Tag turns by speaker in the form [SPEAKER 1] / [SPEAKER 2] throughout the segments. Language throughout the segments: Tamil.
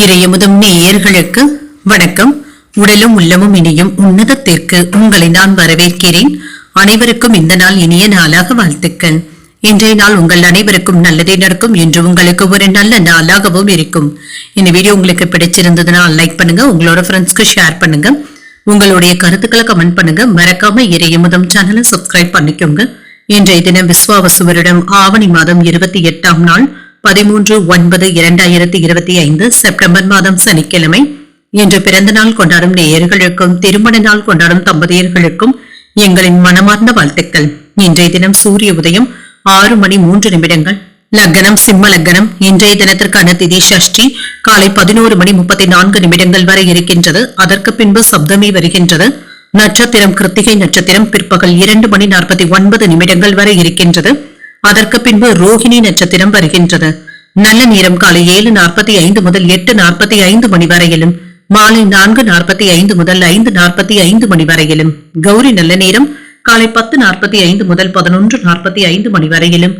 [SPEAKER 1] இறையமுதும் நேயர்களுக்கு வணக்கம். உடலும் உள்ளமும் இனியும் உன்னதத்திற்கு உங்களை நான் வரவேற்கிறேன். அனைவருக்கும் இந்த நாள் இனிய நாளாக வாழ்த்துக்கள். இன்றைய நாள் உங்கள் அனைவருக்கும் நல்லதே நடக்கும் என்று உங்களுக்கு ஒரு நல்ல நாளாகவும் இருக்கும். இந்த வீடியோ உங்களுக்கு பிடிச்சிருந்ததுன்னா லைக் பண்ணுங்க உங்களோட ஃப்ரெண்ட்ஸ்க்கு ஷேர் பண்ணுங்க. உங்களுடைய கருத்துக்களை கமெண்ட் பண்ணுங்க. மறக்காம இறையமுதம் சேனலை சப்ஸ்கிரைப் பண்ணிக்கோங்க. இன்றைய தினம் விஸ்வாவசுவரிடம் ஆவணி மாதம் இருபத்தி எட்டாம் நாள். பதிமூன்று ஒன்பது இரண்டாயிரத்தி இருபத்தி ஐந்து செப்டம்பர் மாதம் சனிக்கிழமை. இன்று பிறந்த நாள் கொண்டாடும் நேயர்களுக்கும் திருமண நாள் கொண்டாடும் தம்பதியர்களுக்கும் எங்களின் மனமார்ந்த வாழ்த்துக்கள். இன்றைய தினம் சூரிய உதயம் ஆறு மணி மூன்று நிமிடங்கள். லக்னம் சிம்ம லக்னம். இன்றைய தினத்திற்கான திதி சஷ்டி காலை பதினோரு மணி முப்பத்தி நான்கு நிமிடங்கள் வரை இருக்கின்றது. அதற்கு பின்பு சப்தமி வருகின்றது. நட்சத்திரம் கிருத்திகை நட்சத்திரம் பிற்பகல் இரண்டு மணி நாற்பத்தி ஒன்பது நிமிடங்கள் வரை இருக்கின்றது. அதற்கு பின்பு ரோஹிணி நட்சத்திரம் வருகின்றது. நல்ல நேரம் காலை ஏழு நாற்பத்தி ஐந்து முதல் எட்டு நாற்பத்தி ஐந்து மணி வரையிலும் மாலை நான்கு நாற்பத்தி ஐந்து முதல் ஐந்து நாற்பத்தி ஐந்து மணி வரையிலும் கௌரி நல்ல நேரம் காலை பத்து நாற்பத்தி ஐந்து முதல் பதினொன்று நாற்பத்தி ஐந்து மணி வரையிலும்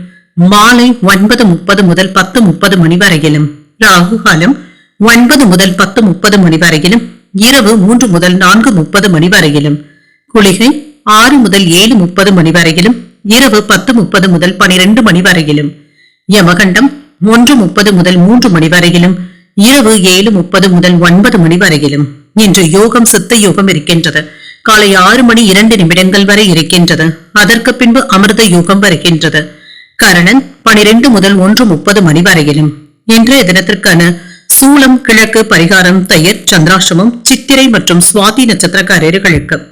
[SPEAKER 1] மாலை ஒன்பது முப்பது முதல் பத்து முப்பது மணி வரையிலும் ராகு காலம் ஒன்பது முதல் பத்து முப்பது மணி வரையிலும் இரவு மூன்று முதல் நான்கு முப்பது மணி வரையிலும் குளிகை ஆறு முதல் ஏழு முப்பது மணி வரையிலும் இரவு பத்து முப்பது முதல் பனிரெண்டு மணி வரையிலும். யமகண்டம் ஒன்று முப்பது முதல் மூன்று மணி வரையிலும். இரவு ஏழு முப்பது முதல் ஒன்பது மணி வரையிலும். இன்று யோகம் சித்த யோகம் இருக்கின்றது. காலை ஆறு மணி இரண்டு நிமிடங்கள் வரை இருக்கின்றது. அதற்கு பின்பு அமிர்த யோகம் வருகின்றது. கரணன் பனிரெண்டு முதல் ஒன்று முப்பது மணி வரையிலும். இன்றைய தினத்திற்கான சூளம் கிழக்கு பரிகாரம் தயிர் சந்திராசிரமம் சித்திரை மற்றும் சுவாதி நட்சத்திரக்காரர்களுக்கு.